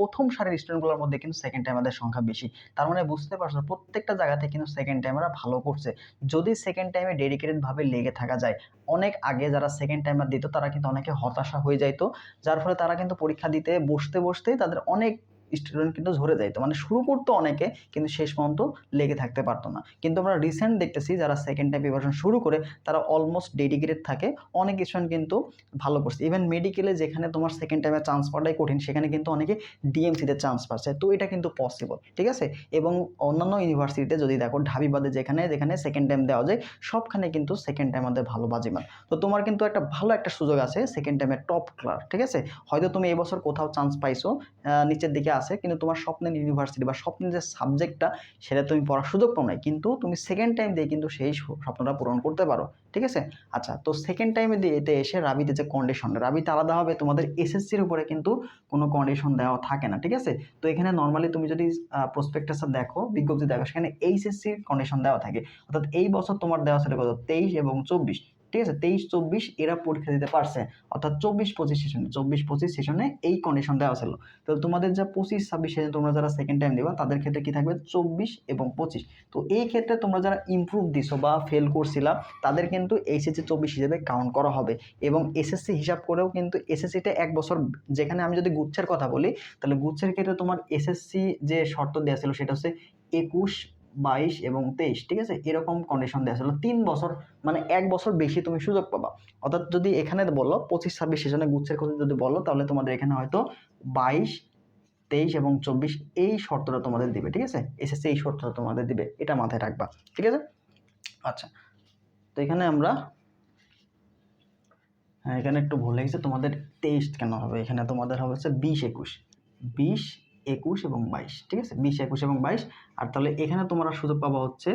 প্রথম সারির স্টুডেন্টগুলোর মধ্যে কিন্তু সেকেন্ড টাইমারদের সংখ্যা বেশি। তার মানে বুঝতে পারছ, প্রত্যেকটা জায়গাতে কিন্তু সেকেন্ড টাইমাররা ভালো করছে। যদি সেকেন্ড টাইমে ডেডিকেটেডভাবে লেগে থাকা যায়, অনেক আগে যারা সেকেন্ড টাইমার দিত, তারা কিন্তু অনেকে হতাশা হয়ে যাইতো। যার ফলে তারা কিন্তু পরীক্ষা দিতে, বসতে, বসতেই তাদের অনেক স্টুডেন্ট কিন্তু ঝরে যাইতো মানে শুরু করতো অনেকে, কিন্তু শেষ পর্যন্ত লেগে থাকতে পারতো না। কিন্তু আমরা রিসেন্ট দেখতেছি যারা সেকেন্ড টাইম প্রিপারেশন শুরু করে, তারা অলমোস্ট ডেডিকেটেড থাকে। অনেক স্টুডেন্ট কিন্তু ভালো করছে। ইভেন মেডিকেলে যেখানে তোমার সেকেন্ড টাইমে চান্স পাওয়াটাই কঠিন, সেখানে কিন্তু অনেকে ডিএমসিতে চান্স পাচ্ছে। তো এটা কিন্তু পসিবল ঠিক আছে? এবং অন্যান্য ইউনিভার্সিটিতে যদি দেখো ঢাবি বাদে যেখানে যেখানে সেকেন্ড টাইম দেওয়া যায়, সবখানে কিন্তু সেকেন্ড টাইম আমাদের ভালো বাজিমান তো তোমার কিন্তু একটা ভালো একটা সুযোগ আছে সেকেন্ড টাইমে টপ ক্লাস ঠিক আছে? হয়তো তুমি এবছর কোথাও চান্স পাইছো নিচের দিকে আছে, কিন্তু তোমার স্বপ্নের ইউনিভার্সিটি বা স্বপ্নের যে সাবজেক্টটা সেটা তুমি পড়ার সুযোগ পাও নাই। কিন্তু তুমি সেকেন্ড টাইম দিয়ে কিন্তু সেই স্বপ্নটা পূরণ করতে পারো, ঠিক আছে? আচ্ছা তো সেকেন্ড টাইমে দিয়ে এতে এসে রাবিতে যে কন্ডিশন রাবিতে আলাদাভাবে তোমাদের এসএসসির উপরে কিন্তু কোনো কন্ডিশন দেওয়া থাকে না, ঠিক আছে? তো এখানে নর্মালি তুমি যদি প্রসপেক্টাসটা দেখো, বিজ্ঞপ্তি দেখো, সেখানে এইচএসসির কন্ডিশন দেওয়া থাকে। অর্থাৎ এই বছর তোমার দেওয়া ছিল কত? তেইশ এবং চব্বিশ। ঠিক আছে? তেইশ, চব্বিশ এরা পরীক্ষা দিতে পারছে। অর্থাৎ চব্বিশ পঁচিশ সেশনে চব্বিশ পঁচিশ সেশনে এই কন্ডিশন দেওয়া ছিল। তো তোমাদের যা পঁচিশ, ছাব্বিশ সেশনে তোমরা যারা সেকেন্ড টাইম দিবা, তাদের ক্ষেত্রে কি থাকবে? চব্বিশ এবং পঁচিশ। তো এই ক্ষেত্রে তোমরা যারা ইমপ্রুভ দিছো বা ফেল করছিলা, তাদের কিন্তু এইচএসসি চব্বিশ হিসেবে কাউন্ট করা হবে। এবং এসএসসি হিসাব করেও কিন্তু এসএসসিতে এক বছর, যেখানে আমি যদি গুচ্ছের কথা বলি, তাহলে গুচ্ছের ক্ষেত্রে তোমার এসএসসি যে শর্ত দেওয়া ছিল, সেটা হচ্ছে একুশ বাইশ এবং তেইশ, ঠিক আছে? এরকম কন্ডিশন দেওয়া ছিল তিন বছর মানে এক বছর বেশি তুমি সুযোগ পাবা। অর্থাৎ যদি এখানে বলো, পঁচিশ, ছাব্বিশ সেশনে গুচ্ছের কথা যদি বলো, তাহলে তোমাদের এখানে হয়তো বাইশ, তেইশ এবং চব্বিশ এই শর্তটা তোমাদের দিবে, ঠিক আছে? এসএসসি এই শর্তটা তোমাদের দিবে, এটা মাথায় রাখবা, ঠিক আছে? আচ্ছা তো এখানে আমরা হ্যাঁ এখানে একটু ভুল গেছে। তোমাদের তেইশ কেন হবে? এখানে তোমাদের হবে হচ্ছে বিশ একুশ। বিশ একুশ এবং বাইশ, ঠিক আছে? বিশ, একুশ এবং বাইশ। আর তাহলে এখানে তোমরা সুযোগ পাবা হচ্ছে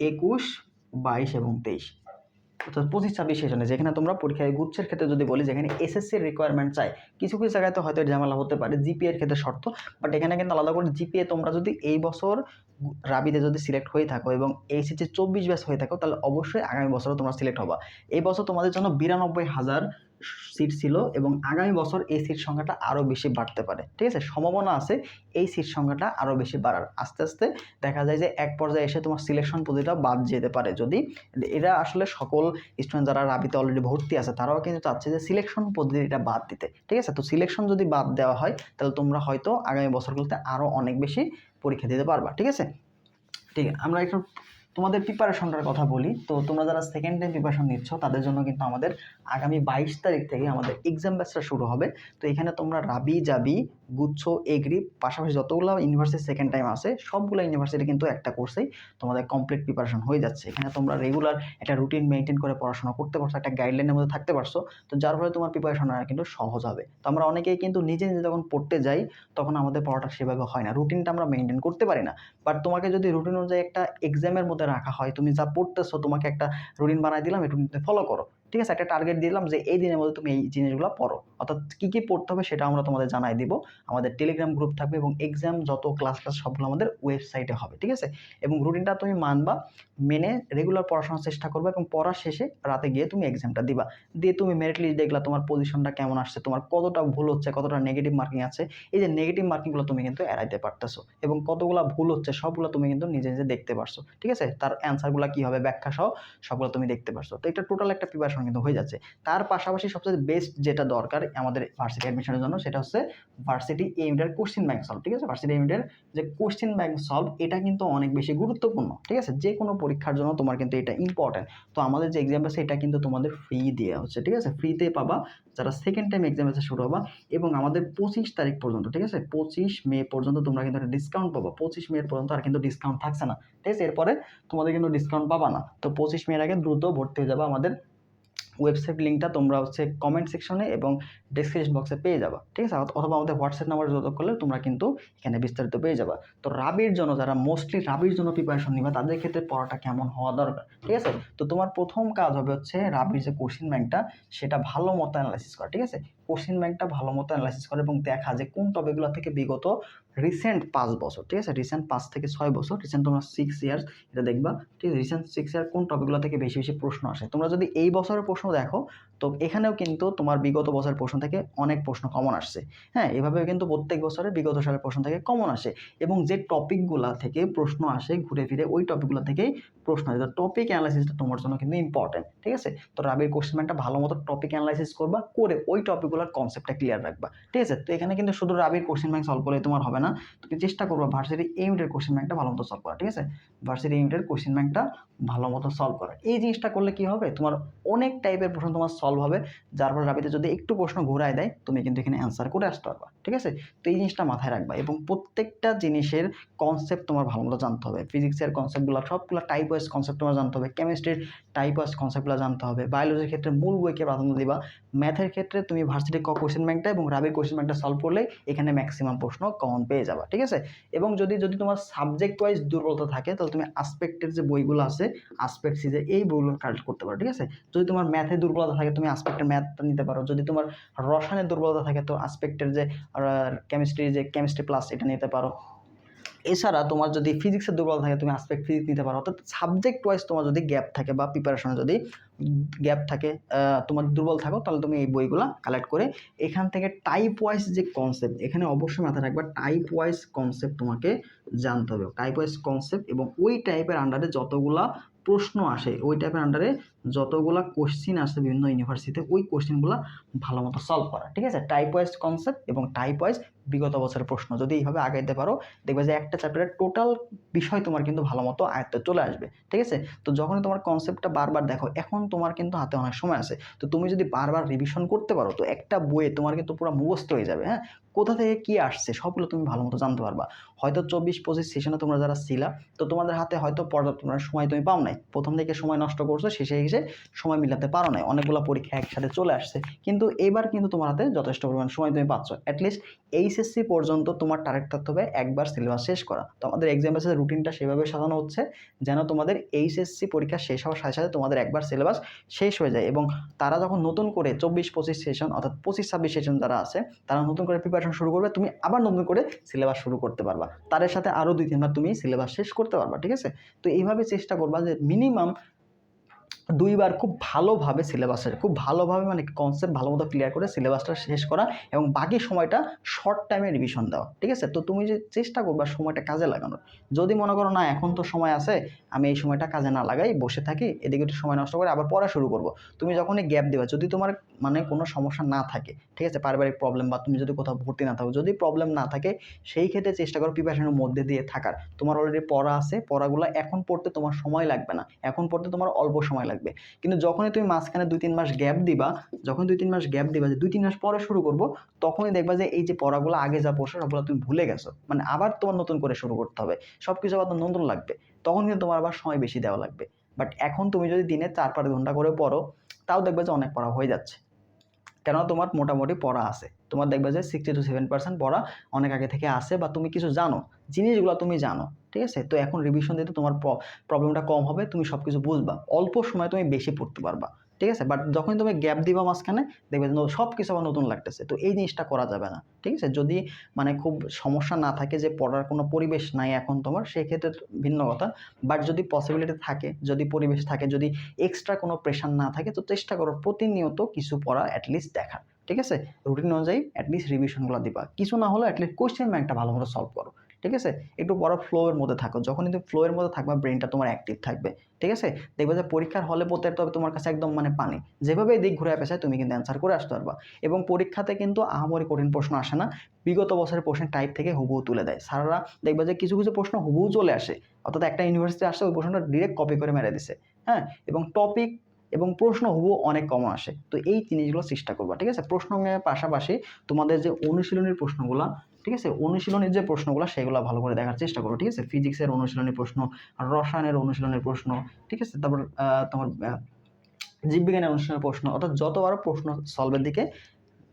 একুশ, বাইশ এবং তেইশ। অর্থাৎ পঁচিশ, ছাব্বিশ সেশনে যেখানে তোমরা পরীক্ষায় গুচ্ছের ক্ষেত্রে যদি বলি, যেখানে এসএসসির রিকোয়ারমেন্ট চাই, কিছু কিছু জায়গায় তো হয়তো ঝামেলা হতে পারে জিপিএর ক্ষেত্রে শর্ত। বাট এখানে কিন্তু আলাদা করে জিপিএ তোমরা যদি এই বছর রাবিতে যদি সিলেক্ট হয়ে থাকো এবং এইচএসসি চব্বিশ ব্যাচ হয়ে থাকো, তাহলে অবশ্যই আগামী বছরও তোমরা সিলেক্ট হবা। এই বছর তোমাদের জন্য বিরানব্বই হাজার সিট ছিল এবং আগামী বছর এই সিট সংখ্যাটা আরও বেশি বাড়তে পারে। ঠিক আছে? সম্ভাবনা আছে এই সিট সংখ্যাটা আরও বেশি বাড়ার। আস্তে আস্তে দেখা যায় যে এক পর্যায়ে এসে তোমার সিলেকশন পদ্ধতিটা বাদ যেতে পারে। যদি এরা আসলে সকল স্টুডেন্ট যারা রাবিতে অলরেডি ভর্তি আছে, তারাও কিন্তু চাচ্ছে যে সিলেকশন পদ্ধতিটা বাদ দিতে। ঠিক আছে? তো সিলেকশন যদি বাদ দেওয়া হয়, তাহলে তোমরা হয়তো আগামী বছরগুলোতে আরও অনেক বেশি পরীক্ষা দিতে পারবা। ঠিক আছে? ঠিক আমরা একটু তোমাদের প্রিপারেশনটার কথা বলি, তো তোমরা যারা সেকেন্ড টাইম প্রিপারেশন নিচ্ছ, তাদের জন্য কিন্তু আমাদের আগামী বাইশ তারিখ থেকে আমাদের এক্সাম ব্যাচটা শুরু হবে। তো এখানে তোমরা রাবি, জাবি, গুচ্ছ, এগ্রি, পাশাপাশি যতগুলো ইউনিভার্সিটি সেকেন্ড টাইম আছে, সবগুলো ইউনিভার্সিটি কিন্তু একটা কোর্সেই তোমাদের কমপ্লিট প্রিপারেশন হয়ে যাচ্ছে। এখানে তোমরা রেগুলার একটা রুটিন মেনটেন করে পড়াশোনা করতে পারছ, একটা গাইডলাইনের মধ্যে থাকতে পারছ, তো যার ফলে তোমার প্রিপারেশন কিন্তু সহজ হবে। তো আমরা অনেকেই কিন্তু নিজে নিজে যখন পড়তে যাই, তখন আমাদের পড়াটা সেভাবে হয় না। রুটিনটা আমরা মেনটেন করতে পারি না। বাট তোমাকে যদি রুটিন অনুযায়ী একটা এক্সামের মধ্যে রাখা হয়। তুমি যা পড়তেছো তোমাকে একটা রুটিন বানাই দিলাম এই ফলো করো। ঠিক আছে? একটা টার্গেট দিলাম যে এই দিনের মধ্যে তুমি এই জিনিসগুলো পড়ো। অর্থাৎ কী কী পড়তে হবে সেটা আমরা তোমাদের জানাই দিব। আমাদের টেলিগ্রাম গ্রুপ থাকবে এবং এক্সাম যত ক্লাস ক্লাস সবগুলো আমাদের ওয়েবসাইটে হবে, ঠিক আছে? এবং রুটিনটা তুমি মানবা, মেনে রেগুলার পড়াশোনার চেষ্টা করবে এবং পড়ার শেষে রাতে গিয়ে তুমি এক্সামটা দিবা। দিয়ে তুমি মেরিট লিস্ট দেখলা তোমার পজিশনটা কেমন আসছে, তোমার কতটা ভুল হচ্ছে, কতটা নেগেটিভ মার্কিং আছে, এই যে নেগেটিভ মার্কিংগুলো তুমি কিন্তু এড়াইতে পারতেছো এবং কতগুলো ভুল হচ্ছে সবগুলো তুমি কিন্তু নিজে নিজে দেখতে পারছ, ঠিক আছে? তার অ্যান্সারগুলো কী হবে ব্যাখ্যা সহ সবগুলো তুমি দেখতে পারছ। তো এটা টোটাল একটা প্রিপারেশন কিন্তু হয়ে যাচ্ছে। তার পাশাপাশি সবচেয়ে বেস্ট যেটা দরকার আমাদের ভার্সিটি অ্যাডমিশনের জন্য, সেটা হচ্ছে ভার্সিটি এইমডের কোশ্চিন ব্যাংক সলভ ঠিক আছে? ভার্সিটি এইমডের যে কোশ্চিন ব্যাংক সলভ এটা কিন্তু অনেক বেশি গুরুত্বপূর্ণ, ঠিক আছে? যে কোনো পরীক্ষার জন্য তোমার কিন্তু এটা ইম্পর্টেন্ট তো আমাদের যে এক্সাম আছে এটা কিন্তু তোমাদের ফ্রি দেওয়া হচ্ছে, ঠিক আছে? ফ্রিতে পাবা, যারা সেকেন্ড টাইম এক্সাম আছে, শুরু হবা, এবং আমাদের পঁচিশ তারিখ পর্যন্ত, ঠিক আছে? পঁচিশ মে পর্যন্ত তোমরা কিন্তু একটা ডিসকাউন্ট পাবা। পঁচিশ মে পর্যন্ত আর কিন্তু ডিসকাউন্ট থাকছে না, ঠিক আছে? এরপরে তোমাদের কিন্তু ডিসকাউন্ট পাবা না। তো পঁচিশ মের আগে দ্রুত ভর্তি হয়ে যাবা আমাদের ওয়েবসাইট লিঙ্কটা তোমরা হচ্ছে কমেন্ট সেকশনে এবং ডেসক্রিপশন বক্সে পেয়ে যাবা, ঠিক আছে? অথবা আমাদের হোয়াটসঅ্যাপ নাম্বার যোগাযোগ করলে তোমরা কিন্তু এখানে বিস্তারিত পেয়ে যাবা। তো রাবির জন্য, যারা মোস্টলি রাবির জন্য প্রিপারেশন নিবা, তাদের ক্ষেত্রে পড়াটা কেমন হওয়া দরকার, ঠিক আছে? তো তোমার প্রথম কাজ হবে হচ্ছে রাবির যে কোশ্চিন ব্যাংকটা সেটা ভালো মতো অ্যানালাইসিস করা, ঠিক আছে? কোশ্চেন ব্যাংকটা ভালো মতো অ্যানালাইসিস করে এবং দেখা যে কোন টপিকগুলো থেকে বিগত রিসেন্ট পাঁচ বছর, ঠিক আছে? রিসেন্ট পাঁচ থেকে ছয় বছর রিসেন্ট তোমরা সিক্স ইয়ার্স এটা দেখবা, ঠিক আছে? রিসেন্ট সিক্স ইয়ার কোন টপিকগুলো থেকে বেশি বেশি প্রশ্ন আসে? তোমরা যদি এই বছরের প্রশ্ন দেখো, তো এখানেও কিন্তু তোমার বিগত বছরের প্রশ্ন থেকে অনেক প্রশ্ন কমন আসছে। হ্যাঁ এভাবে কিন্তু প্রত্যেক বছরে বিগত সালের প্রশ্ন থেকে কমন আসে এবং যে টপিকগুলো থেকে প্রশ্ন আসে ঘুরে ফিরে, ওই টপিকগুলো থেকেই প্রশ্ন আসে। তো টপিক অ্যানালাইসিসটা তোমার জন্য কিন্তু ইম্পর্টেন্ট ঠিক আছে? তো রাবির কোশ্চেন ব্যাংকটা ভালো মতো টপিক অ্যানালাইসিস করবা, করে ওই টপিকগুলোর কনসেপ্টটা ক্লিয়ার রাখবা। ঠিক আছে? তো এখানে কিন্তু শুধু রাবির কোশ্চেন ব্যাংক সলভ করলে তোমার হবে না। তুমি চেষ্টা করবা ভার্সিটি এইমিটের কোশ্চেন ব্যাংকটা ভালো মতো সলভ করা ঠিক আছে? ভার্সিটি এইমিটের কোশ্চেন ব্যাংকটা ভালো মতো সলভ করা এই জিনিসটা করলে কি হবে? তোমার অনেক টাইপের প্রশ্ন তোমার সলভ হবে, যার ফলে রাবিতে যদি একটু প্রশ্ন ঘোরায় দেয়, তুমি কিন্তু এখানে অ্যান্সার করে আসতে পারবা, ঠিক আছে? তো এই জিনিসটা মাথায় রাখবা এবং প্রত্যেকটা জিনিসের কনসেপ্ট তোমার ভালো মতো জানতে হবে। ফিজিক্সের কনসেপ্টগুলো সবগুলো টাইপ ওয়াইজ কনসেপ্ট তোমার জানতে হবে। কেমিস্ট্রির টাইপ ওয়াইজ কনসেপ্টগুলো জানতে হবে। বায়োলজির ক্ষেত্রে মূল বইকে প্রাধান্য দিবা। ম্যাথের ক্ষেত্রে তুমি ভার্সিটি ক কোশ্চেন ব্যাংকটা এবং রাবি কোশ্চেন ব্যাংকটা সলভ করলে এখানে ম্যাক্সিমাম প্রশ্ন কমন পেয়ে যাবা, ঠিক আছে? এবং যদি যদি তোমার সাবজেক্ট ওয়াইজ দুর্বলতা থাকে, তাহলে তুমি আসপেক্টের যে বইগুলো আছে আসপেক্ট সিজে এই বইগুলো কালেক্ট করতে পারো, ঠিক আছে? যদি তোমার ম্যাথে দুর্বলতা থাকে, তুমি আসপেক্টের ম্যাথটা নিতে পারো। যদি তোমার রসায়নের দুর্বলতা থাকে, তো আসপেক্টের যে কেমিস্ট্রি যে কেমিস্ট্রি প্লাস এটা নিতে পারো। এছাড়া তোমার যদি ফিজিক্সের দুর্বল থাকে, তুমি আসপেক্ট ফিজিক্স নিতে পারো। অর্থাৎ সাবজেক্ট ওয়াইজ তোমার যদি গ্যাপ থাকে বা প্রিপারেশনে যদি গ্যাপ থাকে তোমার দুর্বল থাকো, তাহলে তুমি এই বইগুলো কালেক্ট করে এখান থেকে টাইপ ওয়াইজ যে কনসেপ্ট এখানে অবশ্যই মাথায় রাখবে টাইপ ওয়াইজ কনসেপ্ট তোমাকে জানতে হবে। টাইপ ওয়াইজ কনসেপ্ট এবং ওই টাইপের আন্ডারে যতগুলা প্রশ্ন আসে, ওই টাইপের আন্ডারে যতগুলা কোশ্চিন আসে বিভিন্ন ইউনিভার্সিটিতে ওই কোশ্চিনগুলো ভালো মতো সলভ করা, ঠিক আছে? টাইপ ওয়াইজ কনসেপ্ট এবং টাইপ ওয়াইজ বিগত বছরের প্রশ্ন। যদি এইভাবে আগাইতে পারো, দেখবে যে একটা চ্যাপ্টারের টোটাল বিষয় তোমার কিন্তু ভালো মতো আয়ত্তে চলে আসবে, ঠিক আছে? তো যখনই তোমার কনসেপ্টটা বারবার দেখো, এখন তোমার কিন্তু হাতে অনেক সময় আছে। তো তুমি যদি বারবার রিভিশন করতে পারো, তো একটা বইয়ে তোমার কিন্তু পুরো মুখস্থ হয়ে যাবে হ্যাঁ? কোথা থেকে কি আসছে, সবগুলো তুমি ভালো মতো জানতে পারবা। হয়তো চব্বিশ পঁচিশ সেশনে তোমরা যারা ছিলা, তো তোমাদের হাতে হয়তো পর্যাপ্ত সময় তুমি পাও নাই। প্রথম থেকে সময় নষ্ট করছ, শেষে এসে সময় মিলাতে পারো নাই। অনেকগুলো পরীক্ষা একসাথে চলে আসছে। কিন্তু এবার কিন্তু তোমার হাতে যথেষ্ট পরিমাণ সময় তুমি পাচ্ছ। অ্যাটলিস্ট এইচএসসি পর্যন্ত তোমার টার্গেট থাকতে হবে একবার সিলেবাস শেষ করা। তো আমাদের এক্সাম বেসের রুটিনটা সেভাবে সাজানো হচ্ছে, যেন তোমাদের এইচএসসি পরীক্ষা শেষ হওয়ার সাথে সাথে তোমাদের একবার সিলেবাস শেষ হয়ে যায় এবং তারা যখন নতুন করে চব্বিশ পঁচিশ সেশন অর্থাৎ পঁচিশ ছাব্বিশ সেশন যারা আছে, তারা নতুন করে প্রিপারেশন শুরু করবে। তুমি আবার নতুন করে সিলেবাস শুরু করতে পারবা। তাদের সাথে আরও দুই তিনবার তুমি সিলেবাস শেষ করতে পারবা, ঠিক আছে? তো এইভাবে চেষ্টা করবা যে মিনিমাম দুইবার খুব ভালোভাবে সিলেবাসের খুব ভালোভাবে মানে কনসেপ্ট ভালো মতো ক্লিয়ার করে সিলেবাসটা শেষ করা এবং বাকি সময়টা শর্ট টাইমে রিভিশন দেওয়া, ঠিক আছে? তো তুমি যে চেষ্টা করবা সময়টা কাজে লাগানোর, যদি মনে করো না এখন তো সময় আছে, আমি এই সময়টা কাজে না লাগাই, বসে থাকি, এদিকে একটু সময় নষ্ট করে আবার পড়া শুরু করব। তুমি যখনই গ্যাপ দেবা, যদি তোমার মানে কোনো সমস্যা না থাকে, ঠিক আছে? পারিবারিক প্রবলেম বা তুমি যদি কোথাও ভর্তি না থাকো, যদি প্রবলেম না থাকে, সেই ক্ষেত্রে চেষ্টা করো প্রিপারেশনের মধ্যে দিয়ে থাকার। তোমার অলরেডি পড়া আছে, পড়াগুলো এখন পড়তে তোমার সময় লাগবে না। এখন পড়তে তোমার অল্প সময় লাগবে। কিন্তু যখনই তুমি মাঝখানে দুই তিন মাস গ্যাপ দিবা যখন দুই তিন মাস গ্যাপ দিবা যে দুই তিন মাস পরে শুরু করব, তখনই দেখবা যে এই যে পড়াগুলো আগে যা পড়ছো সবগুলো তুমি ভুলে গেছো। মানে আবার তোমার নতুন করে শুরু করতে হবে। সব কিছু আবার নতুন লাগবে। তখন কিন্তু তোমার আবার সময় বেশি দেওয়া লাগবে। বাট এখন তুমি যদি দিনে চার পাঁচ ঘণ্টা করে পড়ো, তাও দেখবে যে অনেক পড়া হয়ে যাচ্ছে। কেননা তোমার মোটামুটি পড়া আছে। তোমার দেখবে যে সিক্সটি টু সেভেন পার্সেন্ট পড়া অনেক আগে থেকে আসে বা তুমি কিছু জানো, জিনিসগুলো তুমি জানো, ঠিক আছে? তো এখন রিভিশন দিতে তোমার প্রবলেমটা কম হবে, তুমি সব কিছু বুঝবা, অল্প সময় তুমি বেশি পড়তে পারবা, ঠিক আছে? বাট যখন তুমি গ্যাপ দিবা মাঝখানে, দেখবে যে সব কিছু আবার নতুন লাগতেছে, তো এই জিনিসটা করা যাবে না, ঠিক আছে? যদি মানে খুব সমস্যা না থাকে যে পড়ার কোনো পরিবেশ নাই এখন তোমার, সেক্ষেত্রে ভিন্ন কথা বাট যদি পসিবিলিটি থাকে, যদি পরিবেশ থাকে, যদি এক্সট্রা কোনো প্রেশার না থাকে, তো চেষ্টা করো প্রতিনিয়ত কিছু পড়া অ্যাটলিস্ট দেখার ঠিক আছে? রুটিন অনুযায়ী অ্যাটলিস্ট রিভিশনগুলো দিবা। কিছু না হলে অ্যাটলিস্ট কোয়েশ্চেন ব্যাংকটা ভালো মতো সলভ করো, ঠিক আছে? একটু বড় ফ্লোয়ের মধ্যে থাকো। যখন কিন্তু ফ্লোয়ের মধ্যে থাকবে ব্রেনটা তোমার অ্যাক্টিভ থাকবে, ঠিক আছে? দেখবে যে পরীক্ষার হলে পড়তে তবে তোমার কাছে একদম মানে পানি। যেভাবে দিক ঘুরে পেশায় তুমি কিন্তু অ্যান্সার করে আসতে পারবা। এবং পরীক্ষাতে কিন্তু আহামরি কঠিন প্রশ্ন আসে না। বিগত বছরের প্রশ্নের টাইপ থেকে হুবহু তুলে দেয়। স্যাররা দেখবে যে কিছু কিছু প্রশ্ন হুবহু চলে আসে। অর্থাৎ একটা ইউনিভার্সিটি আসছে ওই প্রশ্নটা ডিরেক্ট কপি করে মেরে দিছে। হ্যাঁ? এবং টপিক এবং প্রশ্ন হুবহু অনেক কম আসে। তো এই জিনিসগুলো চেষ্টা করবা, ঠিক আছে? প্রশ্ন পাশাপাশি তোমাদের যে অনুশীলনের প্রশ্নগুলো, ঠিক আছে? অনুশীলনের যে প্রশ্নগুলো, সেগুলো ভালো করে দেখার চেষ্টা করো, ঠিক আছে? ফিজিক্সের অনুশীলনের প্রশ্ন, রসায়নের অনুশীলনের প্রশ্ন, ঠিক আছে? তারপর তোমার জীববিজ্ঞানের অনুশীলনের প্রশ্ন, অর্থাৎ যত আরও প্রশ্ন সলভের দিকে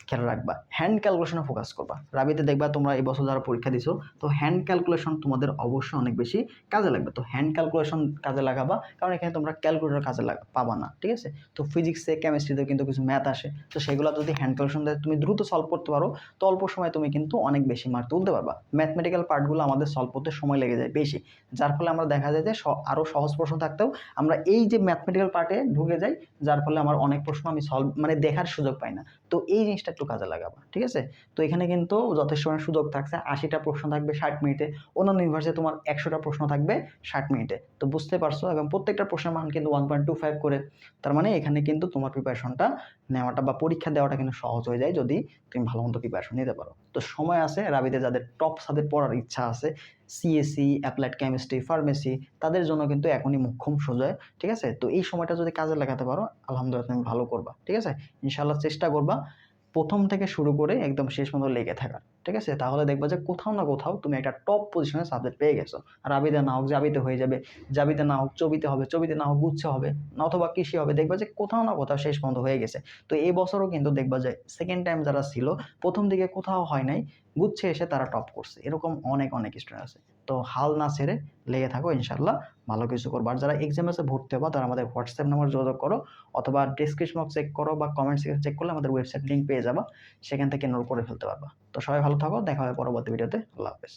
খেয়াল রাখবা। হ্যান্ড ক্যালকুলেশনে ফোকাস করবা। রাবিতে দেখবা তোমরা এই বছর যারা পরীক্ষা দিছো, তো হ্যান্ড ক্যালকুলেশন তোমাদের অবশ্যই অনেক বেশি কাজে লাগবে। তো হ্যান্ড ক্যালকুলেশন কাজে লাগাবা, কারণ এখানে তোমরা ক্যালকুলেটর কাজে লাগা, পাবা না, ঠিক আছে? তো ফিজিক্সে কেমিস্ট্রিতেও কিন্তু কিছু ম্যাথ আসে। তো সেগুলো যদি হ্যান্ড ক্যালকুলেশন দিয়ে তুমি দ্রুত সলভ করতে পারো, তো অল্প সময় তুমি কিন্তু অনেক বেশি মার্ক তুলতে পারবা। ম্যাথমেটিক্যাল পার্টগুলো আমাদের সলভ করতে সময় লেগে যায় বেশি। যার ফলে আমরা দেখা যায় যে আরও সহজ প্রশ্ন থাকতেও আমরা এই যে ম্যাথমেটিক্যাল পার্টে ঢুকে যাই, যার ফলে আমার অনেক প্রশ্ন আমি সলভ মানে দেখার সুযোগ পাই না। তো এই জিনিসটা একটু কাজে লাগাবা, ঠিক আছে? তো এখানে কিন্তু যথেষ্ট পরিমাণে সুযোগ থাকছে। আশিটা প্রশ্ন থাকবে ষাট মিনিটে, অন্যান্য ইউনিভার্সিটি তোমার একশোটা প্রশ্ন থাকবে ষাট মিনিটে। তো বুঝতে পারছ? এবং প্রত্যেকটা প্রশ্নের মান কিন্তু ওয়ান পয়েন্ট টু ফাইভ করে, তার মানে এখানে কিন্তু তোমার প্রিপারেশনটা নেওয়াটা বা পরীক্ষা দেওয়াটা কিন্তু সহজ হয়ে যায় যদি তুমি ভালো মতো প্রিপারেশন নিতে পারো। তো সময় আছে, রাবিতে যাদের টপ সাদের পড়ার ইচ্ছা আছে সিএসসি অ্যাপ্লাইড কেমিস্ট্রি ফার্মেসি তাদের জন্য কিন্তু এখনই মুখ্যম সোজা ঠিক আছে? তো এই সময়টা যদি কাজে লাগাতে পারো, আলহামদুলিল্লাহ তুমি ভালো করবা, ঠিক আছে? ইনশাল্লাহ চেষ্টা করবা। প্রথম থেকে শুরু করে একদম শেষ পর্যন্ত লেগে থাকার ঠিক আছে? তাহলে দেখবা যে কোথাও না কোথাও তুমি একটা টপ পজিশনে সাবজেক্ট পেয়ে গেছো। আর আবিতে না হোক, জাবিতে হয়ে যাবে। জাবিতে না হোক, চবিতে হবে, চবিতে না হোক, গুচ্ছে হবে অথবা কৃষি হবে, দেখবা যে কোথাও না কোথাও শেষ পর্যন্ত হয়ে গেছে। তো এই বছরও কিন্তু দেখবা যে সেকেন্ড টাইম যারা ছিল, প্রথম দিকে কোথাও হয় নাই, গুচ্ছে এসে তারা টপ করছে। এরকম অনেক অনেক স্টুডেন্ট আছে। তো হাল না ছেড়ে লেগে থাকো ইনশাল্লাহ ভালো কিছু করব। আর যারা এক্সাম ভর্তি হবা, তারা আমাদের হোয়াটসঅ্যাপ নাম্বার যোগাযোগ করো, অথবা ডিসক্রিপশন বক্স চেক করো বা কমেন্ট সেকশন চেক করলে আমাদের ওয়েবসাইট লিঙ্ক পেয়ে যাবা। সেখান থেকে নোট করে ফেলতে পারবা। তো সবাই ভালো থাকো দেখা হবে পরবর্তী ভিডিওতে। আল্লাহ হাফেজ।